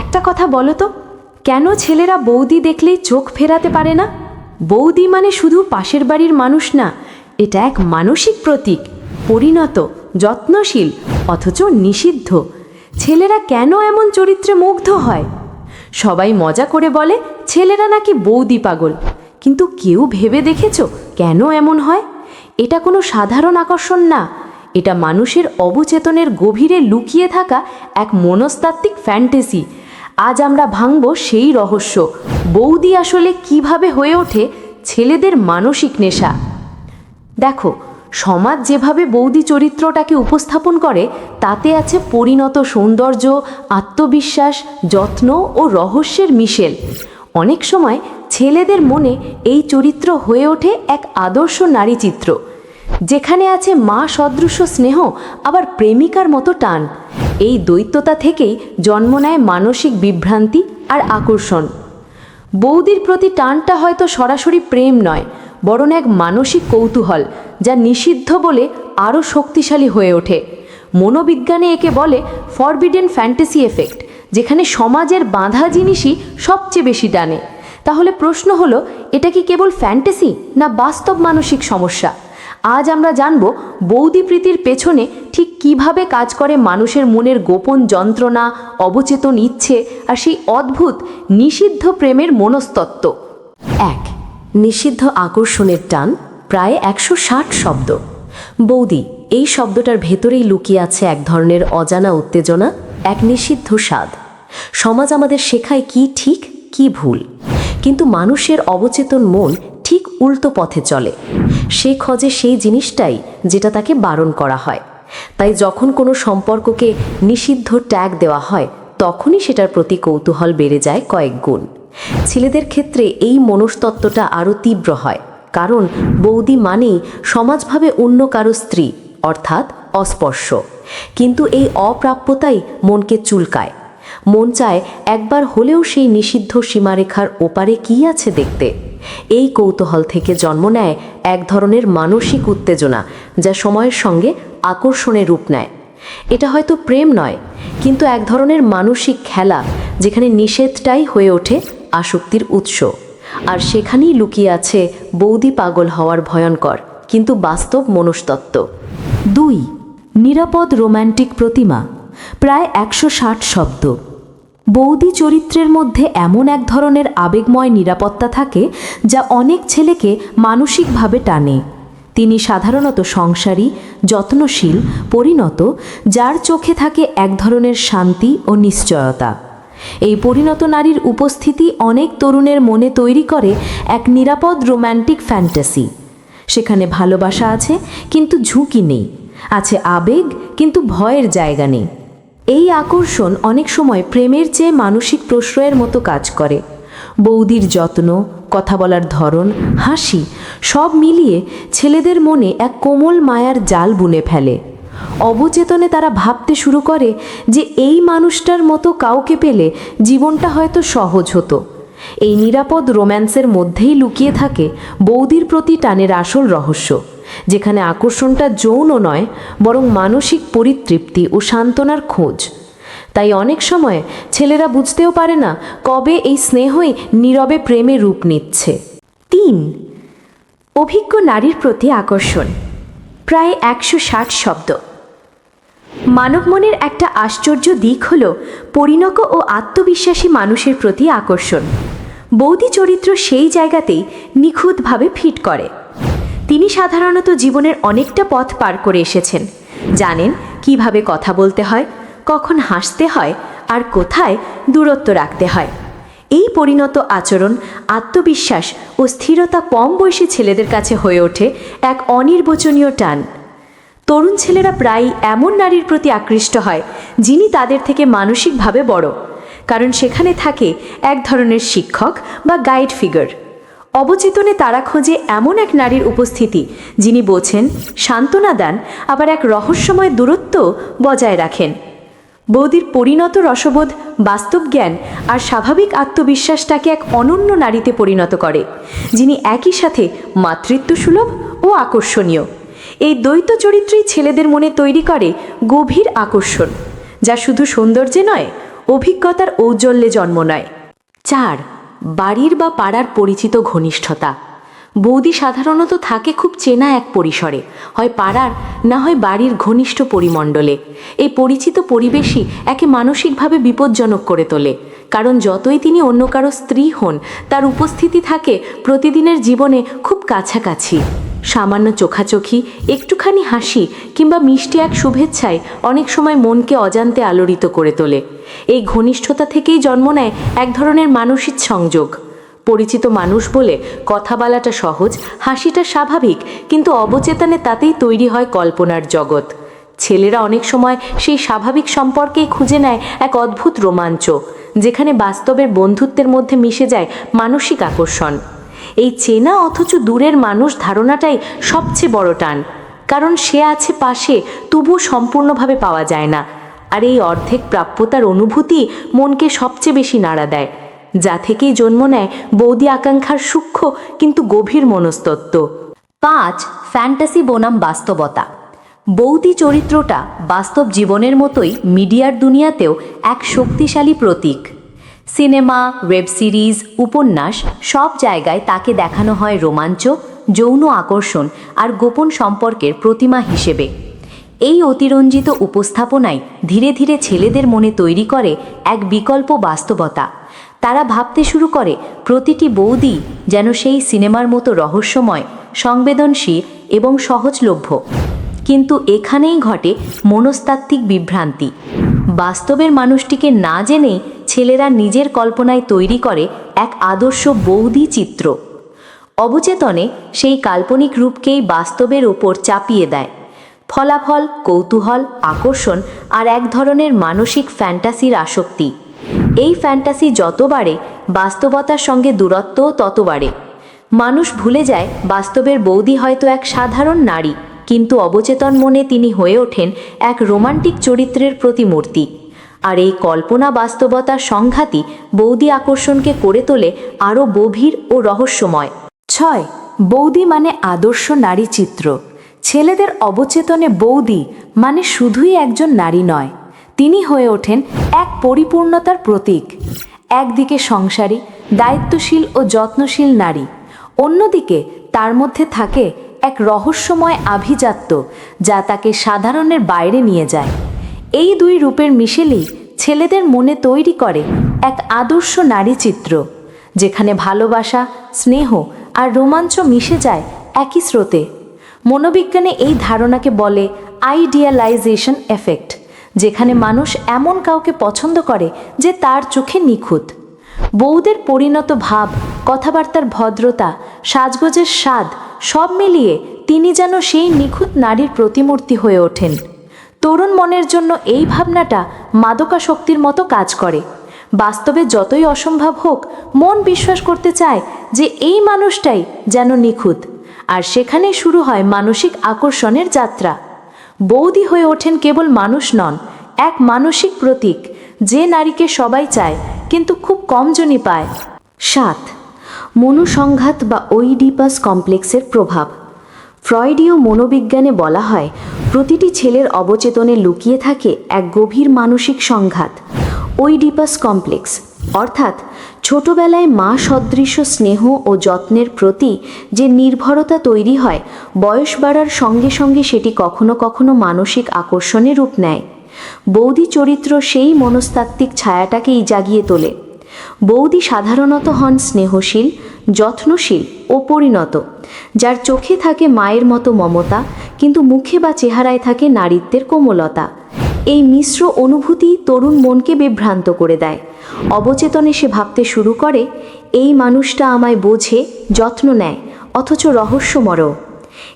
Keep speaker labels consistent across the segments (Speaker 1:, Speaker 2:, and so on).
Speaker 1: একটা কথা বলো তো, কেন ছেলেরা বৌদি দেখলেই চোখ ফেরাতে পারে না? বৌদি মানে শুধু পাশের বাড়ির মানুষ না, এটা এক মানসিক প্রতীক, পরিণত, যত্নশীল, অথচ নিষিদ্ধ। ছেলেরা কেন এমন চরিত্রে মুগ্ধ হয়? সবাই মজা করে বলে, ছেলেরা নাকি বৌদি পাগল। কিন্তু কেউ ভেবে দেখেছ কেন এমন হয়? এটা কোনো সাধারণ আকর্ষণ না, এটা মানুষের অবচেতনের গভীরে লুকিয়ে থাকা এক মনস্তাত্ত্বিক ফ্যান্টাসি আজ আমরা ভাঙব সেই রহস্য। বৌদি আসলে কীভাবে হয়ে ওঠে ছেলেদের মানসিক নেশা? দেখো, সমাজ যেভাবে বৌদি চরিত্রটাকে উপস্থাপন করে, তাতে আছে পরিণত সৌন্দর্য, আত্মবিশ্বাস, যত্ন ও রহস্যের মিশেল। অনেক সময় ছেলেদের মনে এই চরিত্র হয়ে ওঠে এক আদর্শ নারী চিত্র যেখানে আছে মা সদৃশ স্নেহ, আবার প্রেমিকার মতো টান। এই দ্বৈততা থেকেই জন্ম নেয় মানসিক বিভ্রান্তি আর আকর্ষণ। বৌদির প্রতি টানটা হয়তো সরাসরি প্রেম নয়, বরং এক মানসিক কৌতূহল যা নিষিদ্ধ বলে আরও শক্তিশালী হয়ে ওঠে। মনোবিজ্ঞানে একে বলে ফরবিডেন ফ্যান্টাসি এফেক্ট, যেখানে সমাজের বাঁধা জিনিসই সবচেয়ে বেশি টানে। তাহলে প্রশ্ন হলো, এটা কি কেবল ফ্যান্টাসি না বাস্তব মানসিক সমস্যা? আজ আমরা জানব বৌদি প্রীতির পেছনে ঠিক কীভাবে কাজ করে মানুষের মনের গোপন যন্ত্রণা, অবচেতন ইচ্ছে আর সেই অদ্ভুত নিষিদ্ধ প্রেমের মনস্তত্ত্ব। এক, নিষিদ্ধ আকর্ষণের টান প্রায় একশো ষাট শব্দ। বৌদি, এই শব্দটার ভেতরেই লুকিয়ে আছে এক ধরনের অজানা উত্তেজনা, এক নিষিদ্ধ স্বাদ। সমাজ আমাদের শেখায় কি ঠিক, কি ভুল। কিন্তু মানুষের অবচেতন মন উল্টো পথে চলে। সে খোঁজে সেই জিনিসটাই যেটা তাকে বারণ করা হয়। তাই যখন কোনো সম্পর্ককে নিষিদ্ধ ট্যাগ দেওয়া হয়, তখনই সেটার প্রতি কৌতূহল বেড়ে যায় কয়েক গুণ। ছেলেদের ক্ষেত্রে এই মনস্তত্ত্বটা আরও তীব্র হয়, কারণ বৌদি মানেই সমাজভাবে অন্য কারও স্ত্রী, অর্থাৎ অস্পর্শ। কিন্তু এই অপ্রাপ্যতাই মনকে চুলকায়। মন চায় একবার হলেও সেই নিষিদ্ধ সীমারেখার ওপারে কি আছে দেখতে। এই কৌতূহল থেকে জন্ম নেয় এক ধরনের মানসিক উত্তেজনা, যা সময়ের সঙ্গে আকর্ষণের রূপ নেয়। এটা হয়তো প্রেম নয়, কিন্তু এক ধরনের মানসিক খেলা, যেখানে নিষেধটাই হয়ে ওঠে আসক্তির উৎস। আর সেখানেই লুকিয়ে আছে বৌদি পাগল হওয়ার ভয়ঙ্কর, কিন্তু বাস্তব মনস্তত্ত্ব দুই, নিরাপদ রোম্যান্টিক প্রতিমা, প্রায় একশো ষাট শব্দ। বৌদি চরিত্রের মধ্যে এমন এক ধরনের আবেগময় নিরাপত্তা থাকে যা অনেক ছেলেকে মানসিকভাবে টানে। তিনি সাধারণত সংসারী, যত্নশীল, পরিণত, যার চোখে থাকে এক ধরনের শান্তি ও নিশ্চয়তা। এই পরিণত নারীর উপস্থিতি অনেক তরুণের মনে তৈরি করে এক নিরাপদ রোম্যান্টিক ফ্যান্টাসি। সেখানে ভালোবাসা আছে, কিন্তু ঝুঁকি নেই। আছে আবেগ, কিন্তু ভয়ের জায়গা নেই। এই আকর্ষণ অনেক সময় প্রেমের চেয়ে মানসিক প্রশ্রয়ের মতো কাজ করে। বৌদির যত্ন, কথা বলার ধরন, হাসি, সব মিলিয়ে ছেলেদের মনে এক কোমল মায়ার জাল বুনে ফেলে। অবচেতনে তারা ভাবতে শুরু করে যে এই মানুষটার মতো কাউকে পেলে জীবনটা হয়তো সহজ হতো। এই নিরাপদ রোম্যান্সের মধ্যেই লুকিয়ে থাকে বৌদির প্রতি টানের আসল রহস্য। যেখানে আকর্ষণটা যৌন নয়, বরং মানসিক পরিতৃপ্তি ও সান্ত্বনার খোঁজ। তাই অনেক সময় ছেলেরা বুঝতেও পারে না কবে এই স্নেহই নীরবে প্রেমে রূপ নিচ্ছে। তিন, অভিজ্ঞ নারীর প্রতি আকর্ষণ। প্রায় একশো ষাট শব্দ। মানব মনের একটা আশ্চর্য দিক হল পরিণক ও আত্মবিশ্বাসী মানুষের প্রতি আকর্ষণ। বৌদি চরিত্র সেই জায়গাতেই নিখুঁতভাবে ফিট করে। তিনি সাধারণত জীবনের অনেকটা পথ পার করে এসেছেন। জানেন কীভাবে কথা বলতে হয়, কখন হাসতে হয় আর কোথায় দূরত্ব রাখতে হয়। এই পরিণত আচরণ, আত্মবিশ্বাস ও স্থিরতা কম বয়সী ছেলেদের কাছে হয়ে ওঠে এক অনির্বচনীয় টান। তরুণ ছেলেরা প্রায়ই এমন নারীর প্রতি আকৃষ্ট হয়, যিনি তাদের থেকে মানসিকভাবে বড়। কারণ সেখানে থাকে এক ধরনের শিক্ষক বা গাইড ফিগার অবচেতনে তারা খোঁজে এমন এক নারীর উপস্থিতি, যিনি বোঝেন, সান্ত্বনা দেন, আবার এক রহস্যময় দূরত্ব বজায় রাখেন। বৌদির পরিণত রসবোধ, বাস্তব জ্ঞান আর স্বাভাবিক আত্মবিশ্বাসটাকে এক অনন্য নারীতে পরিণত করে, যিনি একই সাথে মাতৃত্ব সুলভ ও আকর্ষণীয়। এই দ্বৈত চরিত্রই ছেলেদের মনে তৈরি করে গভীর আকর্ষণ, যা শুধু সৌন্দর্যে নয়, অভিজ্ঞতার ঔজ্জ্বল্যে জন্ম নেয়। চার বাড়ির বা পাড়ার পরিচিত ঘনিষ্ঠতা। বৌদি সাধারণত থাকে খুব চেনা এক পরিসরে, হয় পাড়ার, না হয় বাড়ির ঘনিষ্ঠ পরিমণ্ডলে। এই পরিচিত পরিবেশই একে মানসিকভাবে বিপজ্জনক করে তোলে, কারণ যতই তিনি অন্য কারও স্ত্রী হন, তার উপস্থিতি থাকে প্রতিদিনের জীবনে খুব কাছাকাছি। সামান্য চোখাচোখি, একটুখানি হাসি কিংবা মিষ্টি এক শুভেচ্ছায় অনেক সময় মনকে অজান্তে আলোড়িত করে তোলে। এই ঘনিষ্ঠতা থেকেই জন্ম নেয় এক ধরনের মানসিক সংযোগ। পরিচিত মানুষ বলে কথা বলাটা সহজ, হাসিটা স্বাভাবিক, কিন্তু অবচেতনে তাতেই তৈরি হয় কল্পনার জগৎ। ছেলেরা অনেক সময় সেই স্বাভাবিক সম্পর্কেই খুঁজে নেয় এক অদ্ভুত রোমাঞ্চ, যেখানে বাস্তবের বন্ধুত্বের মধ্যে মিশে যায় মানসিক আকর্ষণ। এই চেনা অথচ দূরের মানুষ ধারণাটাই সবচেয়ে বড় টান। কারণ সে আছে পাশে তবু সম্পূর্ণভাবে পাওয়া যায় না। আর এই অর্ধেক প্রাপ্যতার অনুভূতি মনকে সবচেয়ে বেশি নাড়া দেয়। যা থেকেই জন্ম নেয় বৌদি আকাঙ্ক্ষার সূক্ষ্ম কিন্তু গভীর মনস্তত্ত্ব। পাঁচ, ফ্যান্টাসি বনাম বাস্তবতা। বৌদি চরিত্রটা বাস্তব জীবনের মতোই মিডিয়ার দুনিয়াতেও এক শক্তিশালী প্রতীক। সিনেমা, ওয়েব সিরিজ, উপন্যাস সব জায়গায় তাকে দেখানো হয় রোমাঞ্চ, যৌন আকর্ষণ আর গোপন সম্পর্কের প্রতিমা হিসেবে। এই অতিরঞ্জিত উপস্থাপনাই ধীরে ধীরে ছেলেদের মনে তৈরি করে এক বিকল্প বাস্তবতা। তারা ভাবতে শুরু করে, প্রতিটি বৌদি যেন সেই সিনেমার মতো রহস্যময়, সংবেদনশীল এবং সহজলভ্য। কিন্তু এখানেই ঘটে মনস্তাত্ত্বিক বিভ্রান্তি। বাস্তবের মানুষটিকে না জেনেই ছেলেরা নিজের কল্পনায় তৈরি করে এক আদর্শ বৌদি চিত্র। অবচেতনে সেই কাল্পনিক রূপকেই বাস্তবের ওপর চাপিয়ে দেয়। ফলাফল, কৌতূহল, আকর্ষণ আর এক ধরনের মানসিক ফ্যান্টাসির আসক্তি। এই ফ্যান্টাসি যত বাড়ে, বাস্তবতার সঙ্গে দূরত্বও তত বাড়ে। মানুষ ভুলে যায় বাস্তবের বৌদি হয়তো এক সাধারণ নারী, কিন্তু অবচেতন মনে তিনি হয়ে ওঠেন এক রোমান্টিক চরিত্রের প্রতিমূর্তি। আর এই কল্পনা বাস্তবতার সংঘাতই বৌদি আকর্ষণকে করে তোলে আরও গভীর ও রহস্যময়। ছয়, বৌদি মানে আদর্শ নারী চিত্র। ছেলেদের অবচেতনে বৌদি মানে শুধুই একজন নারী নয়, তিনি হয়ে ওঠেন এক পরিপূর্ণতার প্রতীক। একদিকে সংসারী, দায়িত্বশীল ও যত্নশীল নারী, অন্যদিকে তার মধ্যে থাকে এক রহস্যময় আভিজাত্য যা তাকে সাধারণের বাইরে নিয়ে যায়। এই দুই রূপের মিশেলেই ছেলেদের মনে তৈরি করে এক আদর্শ নারী চিত্র, যেখানে ভালোবাসা, স্নেহ আর রোমাঞ্চ মিশে যায় একই স্রোতে। মনোবিজ্ঞানে এই ধারণাকে বলে আইডিয়ালাইজেশন এফেক্ট, যেখানে মানুষ এমন কাউকে পছন্দ করে যে তার চোখে নিখুঁত। বউদের পরিণত ভাব, কথাবার্তার ভদ্রতা, সাজগোজের স্বাদ সব মিলিয়ে তিনি যেন সেই নিখুঁত নারীর প্রতিমূর্তি হয়ে ওঠেন। তরুণ মনের জন্য এই ভাবনাটা মাদকা শক্তির মতো কাজ করে। বাস্তবে যতই অসম্ভব হোক, মন বিশ্বাস করতে চায় যে এই মানুষটাই যেন নিখুঁত। আর সেখানে শুরু হয় মানসিক আকর্ষণের যাত্রা। বৌদি হয়ে ওঠেন কেবল মানুষ নন, এক মানসিক প্রতীক। যে নারীকে সবাই চায়, কিন্তু খুব কমজনই পায়। সাত, মনুসংঘাত বা ওইডিপাস কমপ্লেক্সের প্রভাব। ফ্রয়েডীয় মনোবিজ্ঞানে বলা হয়, প্রতিটি ছেলের অবচেতনে লুকিয়ে থাকে এক গভীর মানসিক সংঘাত ওইডিপাস কমপ্লেক্স। অর্থাৎ, ছোটবেলায় মা সদৃশ স্নেহ ও যত্নের প্রতি যে নির্ভরতা তৈরি হয়, বয়স বাড়ার সঙ্গে সঙ্গে সেটি কখনো কখনো মানসিক আকর্ষণে রূপ নেয়। বৌদি চরিত্র সেই মনস্তাত্ত্বিক ছায়াটাকেই জাগিয়ে তোলে। বৌদি সাধারণত হন স্নেহশীল, যত্নশীল ও পরিণত, যার চোখে থাকে মায়ের মতো মমতা, কিন্তু মুখে বা চেহারায় থাকে নারীত্বের কোমলতা। এই মিশ্র অনুভূতি তরুণ মনকে বিভ্রান্ত করে দেয়। অবচেতনে সে ভাবতে শুরু করে, এই মানুষটা আমায় বোঝে, যত্ন নেয়, অথচ রহস্যময়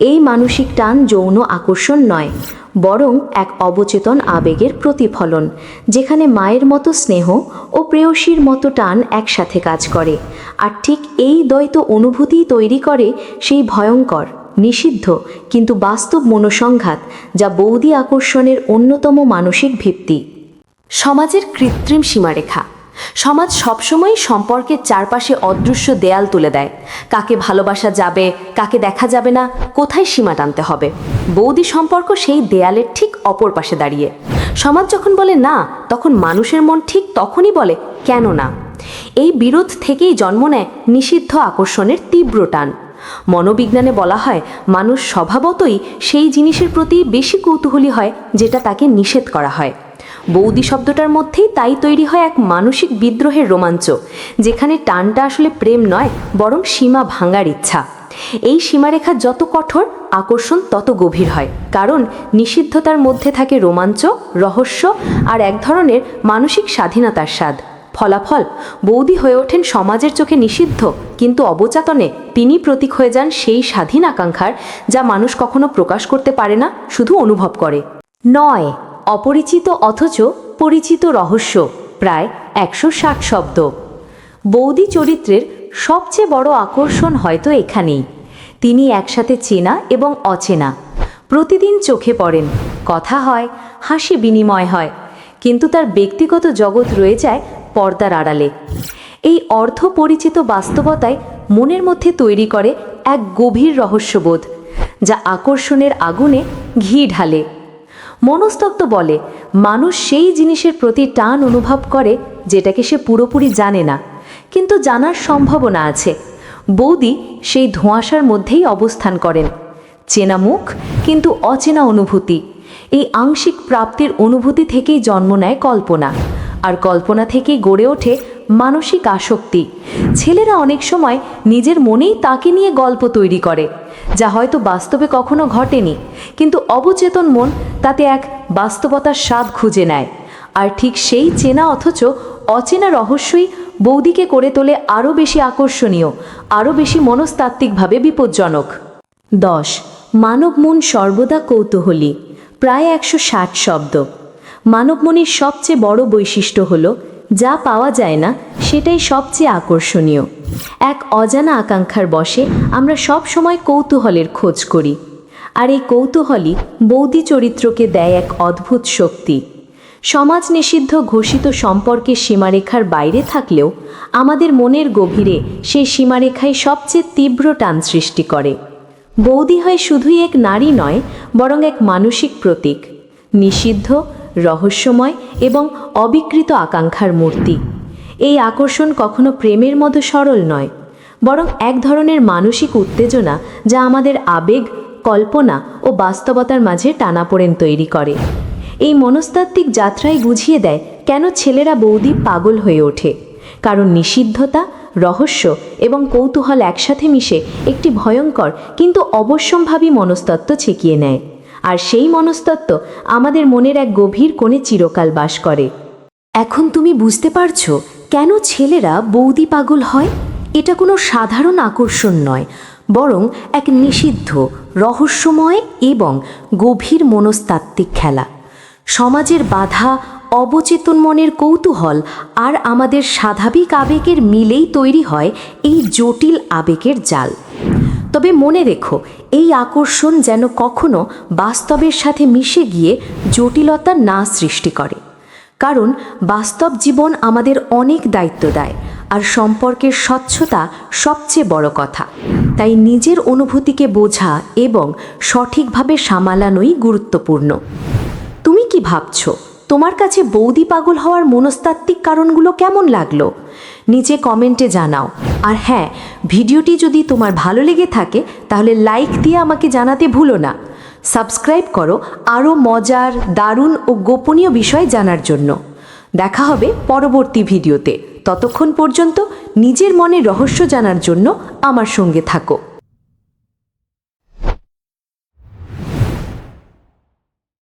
Speaker 1: এই মানসিক টান যৌন আকর্ষণ নয় বরং এক অবচেতন আবেগের প্রতিফলন, যেখানে মায়ের মতো স্নেহ ও প্রেয়সীর মতো টান একসাথে কাজ করে। আর ঠিক এই দ্বৈত অনুভূতিই তৈরি করে সেই ভয়ঙ্কর, নিষিদ্ধ, কিন্তু বাস্তব মনোসংঘাত যা বৌদি আকর্ষণের অন্যতম মানসিক ভিত্তি। সমাজের কৃত্রিম সীমারেখা সমাজ সবসময় সম্পর্কের চারপাশে অদৃশ্য দেয়াল তুলে দেয়। কাকে ভালোবাসা যাবে, কাকে দেখা যাবে না, কোথায় সীমা টানতে হবে? বৌদি সম্পর্ক সেই দেয়ালের ঠিক অপর পাশে দাঁড়িয়ে। সমাজ যখন বলে না, তখন মানুষের মন ঠিক তখনই বলে, কেন না? এই বিরোধ থেকেই জন্ম নেয় নিষিদ্ধ আকর্ষণের তীব্র টান। মনোবিজ্ঞানে বলা হয়, মানুষ স্বভাবতই সেই জিনিসের প্রতি বেশি কৌতূহলী হয়, যেটা তাকে নিষেধ করা হয়। বৌদি শব্দটার মধ্যেই তাই তৈরি হয় এক মানসিক বিদ্রোহের রোমাঞ্চ, যেখানে টানটা আসলে প্রেম নয়, বরং সীমা ভাঙার ইচ্ছা। এই সীমারেখা যত কঠোর, আকর্ষণ তত গভীর হয়, কারণ নিষিদ্ধতার মধ্যে থাকে রোমাঞ্চ, রহস্য আর এক ধরনের মানসিক স্বাধীনতার স্বাদ। ফলাফল, বৌদি হয়ে ওঠেন সমাজের চোখে নিষিদ্ধ, কিন্তু অবচাতনে তিনি প্রতীক হয়ে যান সেই স্বাধীন আকাঙ্ক্ষার যা মানুষ কখনো প্রকাশ করতে পারে না, শুধু অনুভব করে। নয় অপরিচিত অথচ পরিচিত রহস্য, প্রায় একশো ষাট শব্দ। বৌদি চরিত্রের সবচেয়ে বড় আকর্ষণ হয়তো এখানেই। তিনি একসাথে চেনা এবং অচেনা। প্রতিদিন চোখে পড়েন, কথা হয়, হাসি বিনিময় হয়, কিন্তু তার ব্যক্তিগত জগৎ রয়ে যায় পর্দার আড়ালে। এই অর্ধ পরিচিত বাস্তবতায় মনের মধ্যে তৈরি করে এক গভীর রহস্যবোধ, যা আকর্ষণের আগুনে ঘি ঢালে। মনস্তত্ত্ব বলে, মানুষ সেই জিনিসের প্রতি টান অনুভব করে যেটাকে সে পুরোপুরি জানে না, কিন্তু জানার সম্ভাবনা আছে। বৌদি সেই ধোঁয়াশার মধ্যেই অবস্থান করেন। চেনা মুখ, কিন্তু অচেনা অনুভূতি। এই আংশিক প্রাপ্তির অনুভূতি থেকেই জন্ম নেয় কল্পনা। আর কল্পনা থেকেই গড়ে ওঠে মানসিক আসক্তি। ছেলেরা অনেক সময় নিজের মনেই তাকে নিয়ে গল্প তৈরি করে, যা হয়তো বাস্তবে কখনো ঘটেনি, কিন্তু অবচেতন মন তাতে এক বাস্তবতার স্বাদ খুঁজে নেয়। আর ঠিক সেই চেনা অথচ অচেনা রহস্যই বৌদিকে করে তোলে আরও বেশি আকর্ষণীয়, আরও বেশি মনস্তাত্ত্বিকভাবে বিপজ্জনক। দশ, মানব মন সর্বদা কৌতূহলী, প্রায় একশো ষাট শব্দ। মানব মনের সবচেয়ে বড় বৈশিষ্ট্য হল, যা পাওয়া যায় না, সেটাই সবচেয়ে আকর্ষণীয়। এক অজানা আকাঙ্ক্ষার বসে আমরা সব সময় কৌতূহলের খোঁজ করি। আর এই কৌতূহলই বৌদি চরিত্রকে দেয় এক অদ্ভুত শক্তি। সমাজ নিষিদ্ধ ঘোষিত সম্পর্কের সীমারেখার বাইরে থাকলেও আমাদের মনের গভীরে সেই সীমারেখায় সবচেয়ে তীব্র টান সৃষ্টি করে। বৌদি হয় শুধুই এক নারী নয়, বরং এক মানসিক প্রতীক। নিষিদ্ধ, রহস্যময় এবং অবিকৃত আকাঙ্ক্ষার মূর্তি। এই আকর্ষণ কখনো প্রেমের মতো সরল নয়, বরং এক ধরনের মানসিক উত্তেজনা যা আমাদের আবেগ কল্পনা ও বাস্তবতার মাঝে টানাপোড়েন তৈরি করে। এই মনস্তাত্ত্বিক যাত্রায় বুঝিয়ে দেয় কেন ছেলেরা বৌদি পাগল হয়ে ওঠে। কারণ নিষিদ্ধতা, রহস্য এবং কৌতূহল একসাথে মিশে একটি ভয়ঙ্কর কিন্তু অবশ্যম্ভাবী মনস্তত্ত্ব ছেকিয়ে নেয়। আর সেই মনস্তত্ত্ব আমাদের মনের এক গভীর কোণে চিরকাল বাস করে। এখন তুমি বুঝতে পারছ কেন ছেলেরা বৌদি পাগল হয়? এটা কোনো সাধারণ আকর্ষণ নয়, বরং এক নিষিদ্ধ রহস্যময় এবং গভীর মনস্তাত্ত্বিক খেলা। সমাজের বাধা অবচেতন মনের কৌতূহল আর আমাদের স্বাভাবিক আবেগের মিলেই তৈরি হয় এই জটিল আবেগের জাল। তবে মনে রেখো, এই আকর্ষণ যেন কখনো বাস্তবের সাথে মিশে গিয়ে জটিলতা না সৃষ্টি করে। কারণ বাস্তব জীবন আমাদের অনেক দায়িত্ব দেয় আর সম্পর্কের স্বচ্ছতা সবচেয়ে বড় কথা। তাই নিজের অনুভূতিকে বোঝা এবং সঠিকভাবে সামালানোই গুরুত্বপূর্ণ। তুমি কি ভাবছ, তোমার কাছে বৌদি পাগল হওয়ার মনস্তাত্ত্বিক কারণগুলো কেমন লাগল? নিচে কমেন্টে জানাও। আর হ্যাঁ ভিডিওটি যদি তোমার ভালো লেগে থাকে, তাহলে লাইক দিয়ে আমাকে জানাতে ভুলো না। সাবস্ক্রাইব করো আরও মজার, দারুণ ও গোপনীয় বিষয় জানার জন্য। দেখা হবে পরবর্তী ভিডিওতে। ততক্ষণ পর্যন্ত নিজের মনে রহস্য জানার জন্য আমার সঙ্গে থাকো।